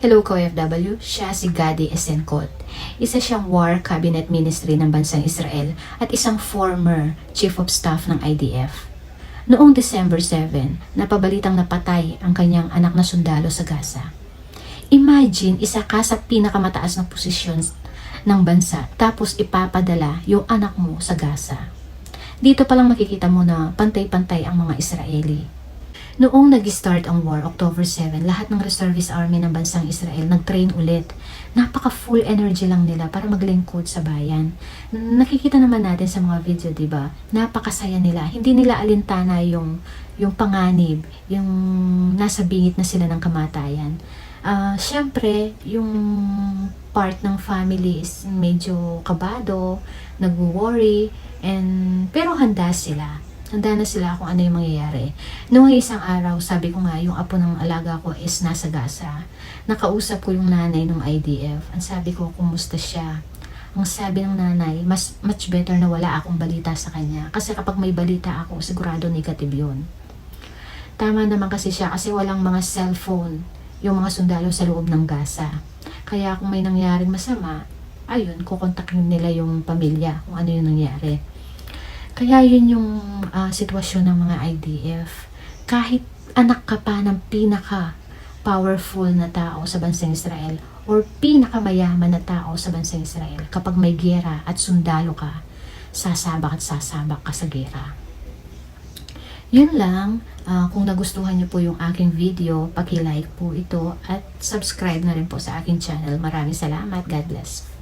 Hello OFW, siya si Gadi Esenkot. Isa siyang War Cabinet Ministry ng Bansang Israel at isang former Chief of Staff ng IDF. Noong December 7, napabalitang napatay ang kanyang anak na sundalo sa Gaza. Imagine, isa ka sa pinakamataas na posisyon ng bansa tapos ipapadala yung anak mo sa Gaza. Dito palang makikita mo na pantay-pantay ang mga Israeli. Noong nag-start ang war, October 7, lahat ng reservist army ng bansang Israel nag-train ulit. Napaka-full energy lang nila para maglingkod sa bayan. Nakikita naman natin sa mga video, di ba? Napakasaya nila. Hindi nila alintana yung, yung panganib, yung nasa bingit na sila ng kamatayan. Ah, Siyempre, yung part ng family is medyo kabado, nag-worry, and, pero handa sila handa na sila kung ano yung mangyayari. Noong isang araw, sabi ko nga, yung apo ng alaga ko is nasa Gaza. Nakausap ko yung nanay ng IDF. Ang sabi ko, kumusta siya? Ang sabi ng nanay, mas much better na wala akong balita sa kanya. Kasi kapag may balita ako, sigurado negative yun. Tama naman kasi siya kasi walang mga cellphone yung mga sundalo sa loob ng Gaza. Kaya kung may nangyaring masama, ayun, kukontakin nila yung pamilya kung ano yung nangyari. Kaya yun yung ah, sitwasyon ng mga IDF. Kahit anak ka pa ng pinaka powerful na tao sa bansang Israel or pinakamayaman na tao sa bansang Israel, kapag may gera at sundalo ka, sasabak at sasabak ka sa gera. Yun lang. Ah, kung nagustuhan niyo po yung aking video, paki-like po ito at subscribe na rin po sa aking channel. Maraming salamat. God bless.